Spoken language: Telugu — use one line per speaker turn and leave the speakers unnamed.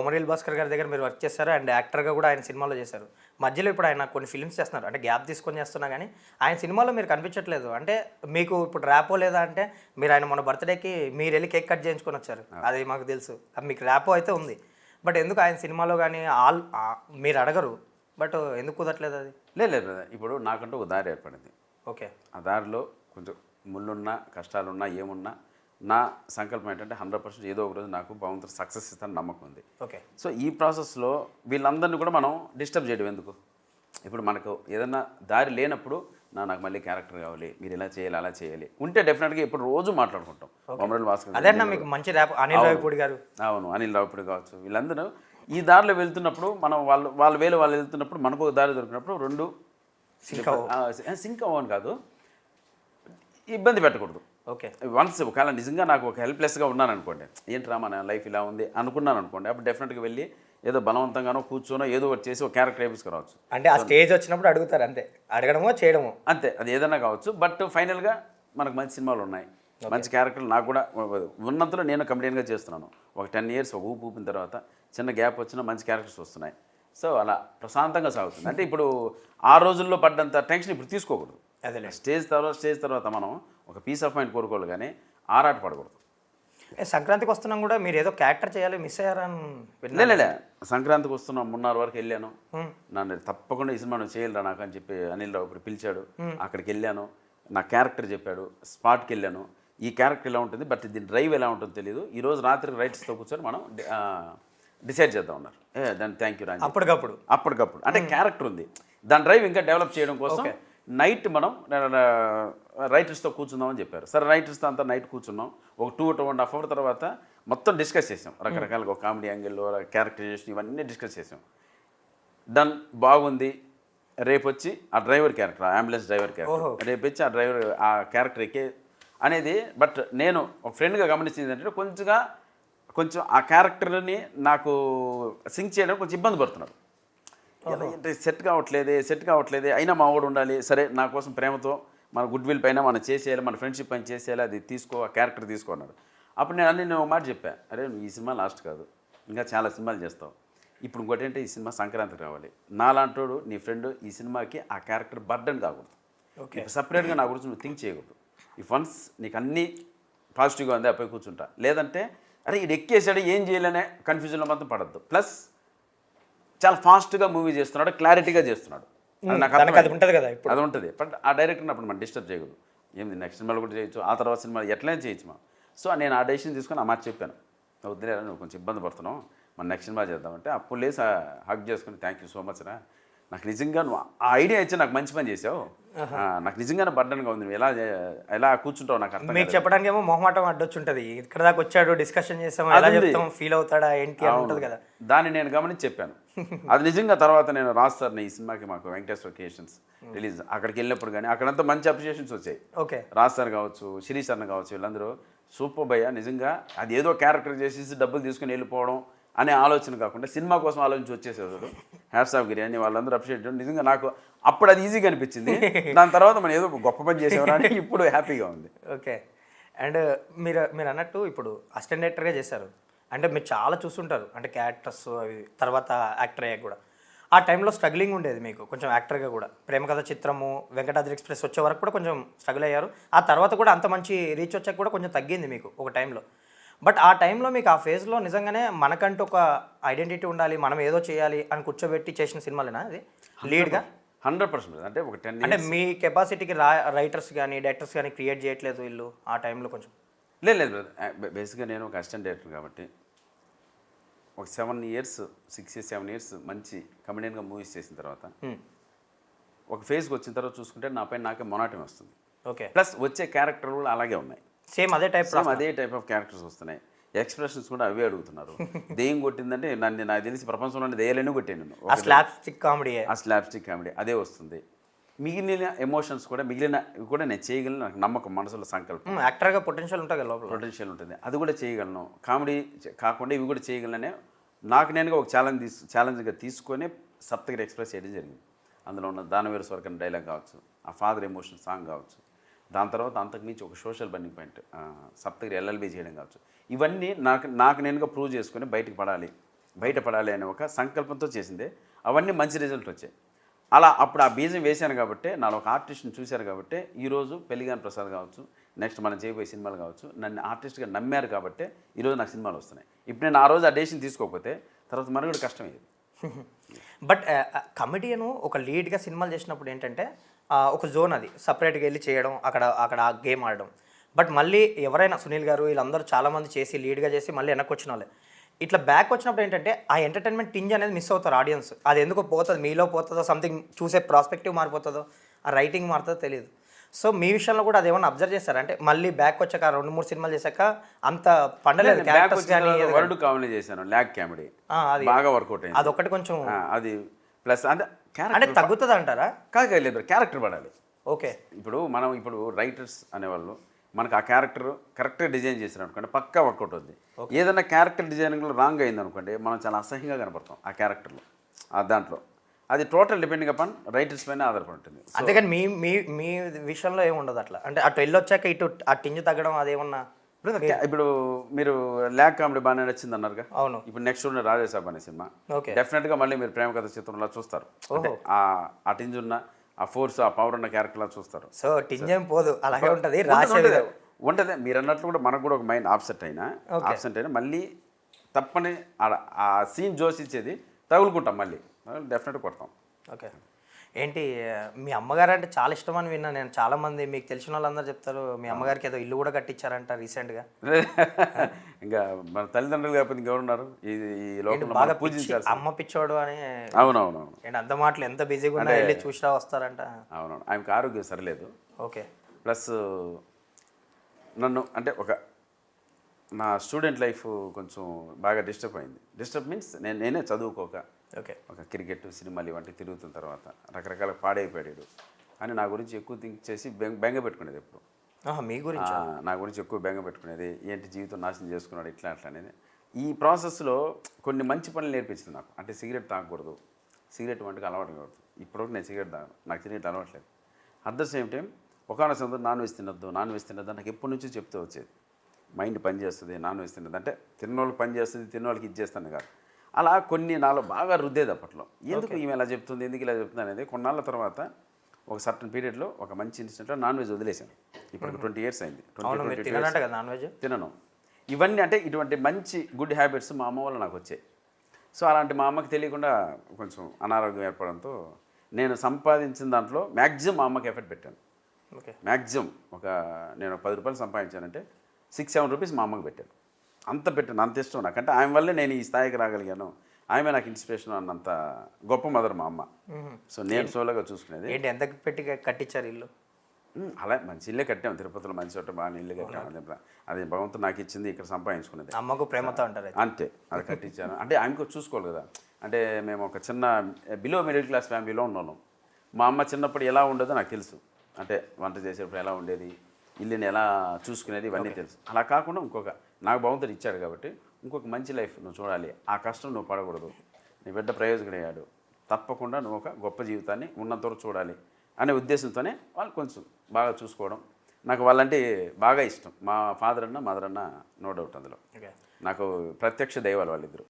బొమ్మరీల్ భాస్కర్ గారి దగ్గర మీరు వర్క్ చేశారు అండ్ యాక్టర్గా కూడా ఆయన సినిమాలో చేశారు. మధ్యలో ఇప్పుడు ఆయన కొన్ని ఫిల్మ్స్ చేస్తున్నారు. అంటే గ్యాప్ తీసుకొని చేస్తున్నా కానీ ఆయన సినిమాలో మీరు కనిపించట్లేదు. అంటే మీకు ఇప్పుడు ర్యాపో లేదా అంటే మీరు ఆయన మన బర్త్డేకి మీరు వెళ్ళి కేక్ కట్ చేయించుకొని వచ్చారు. అది మాకు తెలుసు. మీకు ర్యాపో అయితే ఉంది. బట్ ఎందుకు ఆయన సినిమాలో కానీ ఆల్ మీరు అడగరు. బట్ ఎందుకు కుదరట్లేదు అది?
లేదు లేదు. ఇప్పుడు నాకంటూ ఒక దారి ఏర్పడింది.
ఓకే.
ఆ దారిలో కొంచెం ముళ్ళున్నా కష్టాలున్నా ఏమున్నా నా సంకల్పం ఏంటంటే హండ్రెడ్ పర్సెంట్ ఏదో ఒక రోజు నాకు భగవంతుడు సక్సెస్ ఇస్తాను నమ్మకం ఉంది.
ఓకే.
సో ఈ ప్రాసెస్లో వీళ్ళందరినీ కూడా మనం డిస్టర్బ్ చేయడం ఎందుకు? ఇప్పుడు మనకు ఏదన్నా దారి లేనప్పుడు నా నాకు మళ్ళీ క్యారెక్టర్ కావాలి మీరు ఇలా చేయాలి అలా చేయాలి. ఉంటే డెఫినెట్గా ఇప్పుడు రోజు మాట్లాడుకుంటాం. భాస్కర్
అదే మీకు మంచి ర్యాప్ అనిల్ రావిపూడి గారు.
అవును అనిల్ రావుపూడి కావచ్చు. వీళ్ళందరూ ఈ దారిలో వెళ్తున్నప్పుడు మనం వాళ్ళు వాళ్ళ వేలు వాళ్ళు వెళ్తున్నప్పుడు మనకు ఒక దారి దొరికినప్పుడు రెండు. సింక్ అవ్వని కాదు. ఇబ్బంది పెట్టకూడదు.
ఓకే.
వన్స్ ఒకవేళ నిజంగా నాకు ఒక హెల్ప్లెస్గా ఉన్నాను అనుకోండి ఏంట్రా మన లైఫ్ ఇలా ఉంది అనుకున్నాను అనుకోండి అప్పుడు డెఫినెట్గా వెళ్ళి ఏదో బలవంతంగానో కూర్చోనో ఏదో ఒకటి చేసి ఒక క్యారెక్టర్ వేపించుకురావచ్చు.
అంటే ఆ స్టేజ్ వచ్చినప్పుడు అడుగుతారు అంతే. అడగడమో చేయడమో.
అంతే అది ఏదైనా కావచ్చు. బట్ ఫైనల్గా మనకు మంచి సినిమాలు ఉన్నాయి. మంచి క్యారెక్టర్లు నాకు కూడా ఉన్నంతలో నేను కమెడియన్గా చేస్తున్నాను. ఒక టెన్ ఇయర్స్ ఒక ఊపు ఊపిన తర్వాత చిన్న గ్యాప్ వచ్చినా మంచి క్యారెక్టర్స్ వస్తున్నాయి. సో అలా ప్రశాంతంగా సాగుతుంది. అంటే ఇప్పుడు ఆ రోజుల్లో పడ్డంత టెన్షన్ ఇప్పుడు తీసుకోకూడదు.
అదేలే
స్టేజ్ తర్వాత స్టేజ్ తర్వాత మనం ఒక పీస్ ఆఫ్ మైండ్ కోరుకోవాలి కానీ ఆరాట పడకూడదు.
సంక్రాంతికి వస్తున్నాం కూడా మీరు ఏదో క్యారెక్టర్ చేయాలి మిస్ అయ్యారని విన్నా
లే, లే, లే. సంక్రాంతికి వస్తున్నాం మున్నార్ వరకు వెళ్ళాను. నన్ను తప్పకుండా ఈ సినిమా చేయాలిరా నాకు అని చెప్పి అనిల్ రావు ఇప్పుడు పిలిచాడు. అక్కడికి వెళ్ళాను. నా క్యారెక్టర్ చెప్పాడు. స్పాట్కి వెళ్ళాను. ఈ క్యారెక్టర్ ఎలా ఉంటుంది బట్ దీని డ్రైవ్ ఎలా ఉంటుందో తెలియదు ఈ రోజు రాత్రికి రైట్స్తో కూర్చొని మనం డిసైడ్ చేద్దాం ఉన్నారు దాన్ని థ్యాంక్ యూ రాంజీ.
అప్పటికప్పుడు.
అప్పటికప్పుడు. అంటే క్యారెక్టర్ ఉంది. దాని డ్రైవ్ ఇంకా డెవలప్ చేయడం కోసం నైట్ మనం రైటర్స్తో కూర్చుందామని చెప్పారు. సరే రైటర్స్తో అంతా నైట్ కూర్చున్నాం. ఒక two two and half hour తర్వాత మొత్తం డిస్కస్ చేసాం. రకరకాలుగా ఒక కామెడీ యాంగిల్లో క్యారెక్టరైజేషన్ ఇవన్నీ డిస్కస్ చేసాం. డన్ బాగుంది. రేపు వచ్చి ఆ driver character ambulance driver character రేపు వచ్చి ఆ డ్రైవర్ ఆ క్యారెక్టర్ ఎక్కే అనేది బట్ నేను ఒక ఫ్రెండ్గా గమనించింది ఏంటంటే కొంచెంగా కొంచెం ఆ క్యారెక్టర్ని నాకు సింక్ చేయడం కొంచెం ఇబ్బంది పడుతున్నారు. అంటే సెట్ కావట్లేదే సెట్ కావట్లేదే అయినా మా వాడు ఉండాలి. సరే నా కోసం ప్రేమతో మన గుడ్ విల్ పైన మనం చేసేయాలి మన ఫ్రెండ్షిప్ పైన చేసేయాలి అది తీసుకో ఆ క్యారెక్టర్ తీసుకో అన్నారు అప్పుడు నేను అన్ని నేను ఒక మాట చెప్పా అరే నువ్వు ఈ సినిమా లాస్ట్ కాదు ఇంకా చాలా సినిమాలు చేస్తావు. ఇప్పుడు ఇంకోటి ఏంటంటే ఈ సినిమా సంక్రాంతికి రావాలి. నాలాంటోడు నీ ఫ్రెండ్ ఈ సినిమాకి ఆ క్యారెక్టర్ బర్డన్ కాకూడదు.
ఓకే.
సపరేట్గా నా గురించి నువ్వు థింక్ చేయకూడదు. ఈ ఫన్స్ నీకు అన్నీ పాజిటివ్గా ఉంది అప్పై కూర్చుంటా. లేదంటే అరే ఇది ఎక్కేసాడు ఏం చేయాలనే కన్ఫ్యూజన్లో మాత్రం పడద్దు. ప్లస్ చాలా ఫాస్ట్గా మూవీ చేస్తున్నాడు క్లారిటీగా చేస్తున్నాడు. అది.
ఉంటుంది కదా ఇప్పుడు.
అది ఉంటుంది. బట్ ఆ డైరెక్టర్ని అప్పుడు మనం డిస్టర్బ్ చేయకూడదు. ఏంది నెక్స్ట్ సినిమాలో కూడా చేయొచ్చు ఆ తర్వాత సినిమా ఎట్లయినా చేయొచ్చు మనం. సో నేను ఆ డెసిషన్ తీసుకొని ఆ మాట చెప్పాను. వద్దులే నువ్వు కొంచెం ఇబ్బంది పడుతున్నావు మన నెక్స్ట్ సినిమా చేద్దామంటే అప్పుడు లేసి హక్ చేసుకుని థ్యాంక్ యూ సో మచ్ రా నాకు నిజంగా నువ్వు ఆ ఐడియా ఇచ్చి నాకు మంచి పని చేసావు. నాకు నిజంగానే బర్డన్గా ఉంది. ఎలా ఎలా కూర్చుంటావు నాకు అర్థం
మీకు చెప్పడానికి ఏమో మొహమాటం అడ్డొచ్చి ఉంటుంది ఇక్కడ దాకా వచ్చాడు డిస్కషన్ చేసాం ఎలా. చెప్తాం ఫీల్ అవుతాడా ఏంటి ఉంటుంది కదా.
దాన్ని నేను గమనించి చెప్పాను. అది నిజంగా తర్వాత నేను రాజ్ సార్ని ఈ సినిమాకి మాకు వెంకటేశ్వర క్రియేషన్స్ రిలీజ్ అక్కడికి వెళ్ళినప్పుడు కానీ అక్కడంతా మంచి అప్రిషియేషన్స్ వచ్చాయి.
ఓకే.
రాజ్ సార్ కావచ్చు శిరీష్ అన్న కావచ్చు వీళ్ళందరూ సూపర్ భయ్య నిజంగా అది ఏదో క్యారెక్టర్ చేసేసి డబ్బులు తీసుకుని వెళ్ళిపోవడం అనే ఆలోచన కాకుండా సినిమా కోసం ఆలోచించి వచ్చేసేవారు హ్యాట్స్ ఆఫ్ గిరి అని వాళ్ళందరూ అప్రిషియేట్ చేయడం. నిజంగా నాకు అప్పుడు అది ఈజీగా అనిపించింది. దాని తర్వాత మనం ఏదో గొప్ప పని చేసేవారు అని ఇప్పుడు హ్యాపీగా ఉంది.
ఓకే. అండ్ మీరు మీరు అన్నట్టు ఇప్పుడు అసిస్టెంట్ డైరెక్టర్గా చేశారు. అంటే మీరు చాలా చూస్తుంటారు. అంటే క్యారెక్టర్స్ అవి తర్వాత యాక్టర్ అయ్యాక కూడా. ఆ టైంలో స్ట్రగ్లింగ్ ఉండేది మీకు కొంచెం యాక్టర్గా కూడా. ప్రేమ కథ చిత్రము వెంకటాద్రి ఎక్స్ప్రెస్ వచ్చే వరకు కూడా కొంచెం స్ట్రగుల్ అయ్యారు. ఆ తర్వాత కూడా అంత మంచి రీచ్ వచ్చాక కూడా కొంచెం తగ్గింది మీకు ఒక టైంలో. బట్ ఆ టైంలో మీకు ఆ ఫేజ్లో నిజంగానే మనకంటూ ఒక ఐడెంటిటీ ఉండాలి మనం ఏదో చేయాలి అని కూర్చోబెట్టి చేసిన సినిమాలేనా అది? లీడ్గా
హండ్రెడ్ పర్సెంట్. అంటే ఒక టెన్
అంటే మీ కెపాసిటీకి రా రైటర్స్ కానీ డైరెక్టర్స్ కానీ క్రియేట్ చేయట్లేదు వీళ్ళు ఆ టైంలో కొంచెం?
లేదు లేదు బేసిక్గా నేను ఒక అసిస్టెంట్ డైరెక్టర్ కాబట్టి ఒక seven years six years seven years మంచి కమెడియన్గా మూవీస్ చేసిన తర్వాత
Hmm.
ఒక ఫేజ్కి వచ్చిన తర్వాత చూసుకుంటే నా పైన నాకే మొనాటం వస్తుంది.
ఓకే
ప్లస్ వచ్చే క్యారెక్టర్ కూడా అలాగే ఉన్నాయి.
సేమ్ అదే టైప్
సేమ్ అదే టైప్ ఆఫ్ క్యారెక్టర్స్ వస్తున్నాయి. ఎక్స్ప్రెషన్స్ కూడా అవే అడుగుతున్నారు. దెయ్యం కొట్టిందంటే నన్ను నాకు తెలిసి ప్రపంచంలో దెయ్యాలని కొట్టాను నేను.
ఆ స్లాబ్ స్టిక్ కామెడీ
ఆ స్లాబ్స్టిక్ కామెడీ అదే వస్తుంది. మిగిలిన ఎమోషన్స్ కూడా మిగిలిన ఇవి కూడా నేను చేయగలను నాకు నమ్మకం మనసులో సంకల్పం.
యాక్టర్గా పొటెన్షియల్ ఉంటుంది కదా లోపల.
పొటెన్షియల్ ఉంటుంది. అది కూడా చేయగలను. కామెడీ కాకుండా ఇవి కూడా చేయగలనే నాకు నేనుగా ఒక ఛాలెంజ్ తీసు ఛాలెంజ్గా తీసుకొని సప్తగిరి ఎక్స్ప్రెస్ చేయడం జరిగింది. అందులో ఉన్న దానవీర స్వర్గం డైలాగ్ కావచ్చు ఆ ఫాదర్ ఎమోషన్ సాంగ్ కావచ్చు దాని తర్వాత అంతకుమించి ఒక social burning point Saptagiri LLB చేయడం కావచ్చు. ఇవన్నీ నాకు నాకు నేనుగా ప్రూవ్ చేసుకొని బయటకు పడాలి బయటపడాలి అనే ఒక సంకల్పంతో చేసిందే. అవన్నీ మంచి రిజల్ట్ వచ్చాయి. అలా అప్పుడు ఆ బీజం వేశాను కాబట్టి నాలో ఒక ఆర్టిస్ట్ని చూశారు కాబట్టి ఈరోజు పెళ్ళిగాని ప్రసాద్ కావచ్చు నెక్స్ట్ మనం చేయబోయే సినిమాలు కావచ్చు నన్ను ఆర్టిస్ట్గా నమ్మారు కాబట్టి ఈరోజు నాకు సినిమాలు వస్తున్నాయి. ఇప్పుడు నేను ఆ రోజు ఆ డేషన్ తీసుకోకపోతే తర్వాత మనకు కూడా కష్టమయ్యేది.
బట్ కమెడియను ఒక లీడ్గా సినిమాలు చేసినప్పుడు ఏంటంటే ఒక జోన్ అది. సపరేట్గా వెళ్ళి చేయడం అక్కడ అక్కడ ఆ గేమ్ ఆడడం. బట్ మళ్ళీ ఎవరైనా సునీల్ గారు వీళ్ళందరూ చాలామంది చేసి లీడ్గా చేసి మళ్ళీ వెనక్కి వచ్చిన వాళ్ళే ఇట్లా బ్యాక్ వచ్చినప్పుడు ఏంటంటే ఆ ఎంటర్టైన్మెంట్ టింజ్ అనేది మిస్ అవుతారు ఆడియన్స్. అది ఎందుకో పోతుంది మీలో పోతుందో సంథింగ్ చూసే ప్రాస్పెక్టివ్ మారిపోతుందో ఆ రైటింగ్ మారుతుందో తెలియదు సో మీ విషయంలో కూడా అది ఏమన్నా అబ్జర్వ్ చేస్తారా? అంటే మళ్ళీ బ్యాక్ వచ్చాక రెండు మూడు సినిమాలు చేశాక అంత పండలేదు క్యారెక్టర్స్ కానీ.
వరల్డ్ కామెడీ చేశాను ల్యాక్ కామెడీ.
అది.
బాగా వర్కౌట్ అయింది.
అదొకటి కొంచెం
ఆ, అది ప్లస్ అంటే
అంటే తగ్గుతుంది అంటారా?
కాదు లేదు క్యారెక్టర్ పడాలి.
ఓకే.
ఇప్పుడు మనం ఇప్పుడు రైటర్స్ అనేవాళ్ళు మనకు ఆ క్యారెక్టర్ కరెక్ట్గా డిజైన్ చేసిన అనుకోండి పక్కా వర్కౌట్ అవుద్ది ఏదైనా క్యారెక్టర్ డిజైనింగ్లో రాంగ్ అయింది అనుకోండి మనం చాలా అసహ్యంగా కనపడతాం ఆ క్యారెక్టర్లో ఆ దాంట్లో. అది టోటల్ డిపెండింగ్ అపాన్ రైటర్స్ పైన ఆధారపడి ఉంటుంది.
అంతేగాని మీ మీ మీ విషయంలో ఏమి ఉండదు అట్లా? అంటే అటు వెళ్ళొచ్చాక ఇటు ఆ టింజు తగ్గడం అదేమన్నా
ఇప్పుడు క్యా- ఇప్పుడు మీరు ల్యాక్ కామెడీ బాగానే నచ్చింది అన్నారుగా
అవును.
ఇప్పుడు నెక్స్ట్ ఉన్న రాజేసాబ్ అనే సినిమా.
ఓకే.
డెఫినెట్గా మళ్ళీ మీరు ప్రేమ కథ చిత్రంలో చూస్తారు. అంటే ఆ టింజ్ ఉన్న ఆ ఫోర్స్ ఆ పవర్ ఉన్న క్యారెక్టర్లా చూస్తారు.
సో టింజ్ ఏం పోదు. అలాగే ఉంటుంది.
ఉంటుంది,
రాసే
ఉంటుంది. మీరు అన్నట్లు కూడా మనకు కూడా ఒక మైండ్ ఆప్సెట్ అయినా ఆప్సెంట్ అయినా మళ్ళీ తప్పని ఆ సీన్ జోస్ ఇచ్చేది తగులుకుంటాం మళ్ళీ. డెఫినెట్గా కొడతాం.
ఓకే. ఏంటి మీ అమ్మగారు అంటే చాలా ఇష్టం అని విన్నా నేను. చాలా మంది మీకు తెలిసిన వాళ్ళందరూ చెప్తారు మీ అమ్మగారికి ఏదో ఇల్లు కూడా కట్టించారంట రీసెంట్గా
ఇంకా మన తల్లిదండ్రులు కాకపోతే ఇంకెవరున్నారు ఈ లోకంలో
బాగా అమ్మ పిచ్చోడు అని
అవునవునవును.
ఏంటి అంత మాటలు ఎంత బిజీగా ఉన్నా వెళ్ళి చూసిరా వస్తారంట.
అవునవును. ఆమెకు ఆరోగ్యం సరిలేదు.
ఓకే.
ప్లస్ నన్ను అంటే ఒక నా స్టూడెంట్ లైఫ్ కొంచెం బాగా డిస్టర్బ్ అయింది. డిస్టర్బ్ మీన్స్ నేను నేనే చదువుకోక.
ఓకే.
ఒక క్రికెట్ సినిమాలు ఇవంటి తిరుగుతున్న తర్వాత రకరకాల పాడైపోయాడు అని నా గురించి ఎక్కువ థింక్ చేసి బెంగ బెంగ పెట్టుకునేది ఎప్పుడు.
మీ గురించి
నా గురించి ఎక్కువ బెంగ పెట్టుకునేది ఏంటి జీవితం నాశనం చేసుకున్నాడు ఇట్లా అట్లా అనేది. ఈ ప్రాసెస్లో కొన్ని మంచి పనులు నేర్పించింది నాకు. అంటే సిగరెట్ తాగకూడదు. సిగరెట్ వంటకు అలవాటు కావద్దు. ఇప్పటివరకు నేను సిగరెట్ తాగను. నాకు సిగరెట్ అలవాట్లేదు అట్ ద సేమ్ టైం ఒకనొక సందర్భం నాన్ వెజ్ తినొద్దు నాన్ వెజ్ తినొద్దు నాకు ఎప్పటి నుంచో చెప్తూ వచ్చేది. మైండ్ పని చేస్తుంది నాన్ వెజ్ తినద్దు. అంటే తిన్నోళ్ళకి పని చేస్తుంది తిన్నోళ్ళకి ఇది చేస్తాను కాదు. అలా కొన్ని నాలో బాగా రుద్దేది అప్పట్లో. ఎందుకు ఈమె ఇలా చెప్తుంది ఎందుకు ఇలా చెప్తుంది అనేది కొన్నాళ్ళ తర్వాత ఒక సర్టన్ పీరియడ్లో ఒక మంచి ఇన్సిడెంట్లో నాన్ వెజ్ వదిలేశాను. ఇప్పుడు ట్వంటీ ఇయర్స్ అయింది.
Non veg?
తినను. ఇవన్నీ అంటే ఇటువంటి మంచి గుడ్ హ్యాబిట్స్ మా అమ్మ వల్ల నాకు వచ్చాయి. సో అలాంటి మా అమ్మకి తెలియకుండా కొంచెం అనారోగ్యం ఏర్పడంతో నేను సంపాదించిన దాంట్లో మ్యాక్సిమం మా అమ్మకి ఎఫెక్ట్ పెట్టాను.
ఓకే.
మ్యాక్సిమం ఒక నేను పది రూపాయలు సంపాదించానంటే సిక్స్ సెవెన్ రూపీస్ మా అమ్మకి పెట్టాను. అంత పెట్టాను అంత ఇష్టం నాకు అంటే ఆమె వల్లే నేను ఈ స్థాయికి రాగలిగాను. ఆమె నాకు ఇన్స్పిరేషన్ అన్నంత గొప్ప మదర్ మా అమ్మ. సో నేను సోలోగా చూసుకునేది.
ఏంటి ఎంత పెట్టి కట్టించారు ఇల్లు?
అలా మంచి ఇల్లే కట్టాం తిరుపతిలో మంచి చోట బాగా ఇల్లు కట్టాం అదే భగవంతుడు నాకు ఇచ్చింది ఇక్కడ సంపాదించుకునేది.
అమ్మకు ప్రేమతో అయితే.
అంతే అది కట్టించాను. అంటే ఆమెకు చూసుకోవాలి కదా. అంటే మేము ఒక చిన్న బిలో మిడిల్ క్లాస్ ఫ్యామిలీలో ఉన్నాం మా అమ్మ చిన్నప్పుడు ఎలా ఉండేదో నాకు తెలుసు. అంటే వంట చేసేటప్పుడు ఎలా ఉండేది ఇల్లుని ఎలా చూసుకునేది ఇవన్నీ తెలుసు. అలా కాకుండా ఇంకొక నాకు భగవంతుడు ఇచ్చాడు కాబట్టి ఇంకొక మంచి లైఫ్ నువ్వు చూడాలి. ఆ కష్టం నువ్వు పడకూడదు. నీ బిడ్డ ప్రయోజకుడయ్యాడు. తప్పకుండా నువ్వు ఒక గొప్ప జీవితాన్ని ఉన్నంతవరకు చూడాలి అనే ఉద్దేశంతోనే వాళ్ళు కొంచెం బాగా చూసుకోవడం నాకు వాళ్ళంటే బాగా ఇష్టం. మా ఫాదర్ అన్న మదర్ అన్న నో డౌట్ అందులో. నాకు ప్రత్యక్ష దైవాలు వాళ్ళిద్దరు.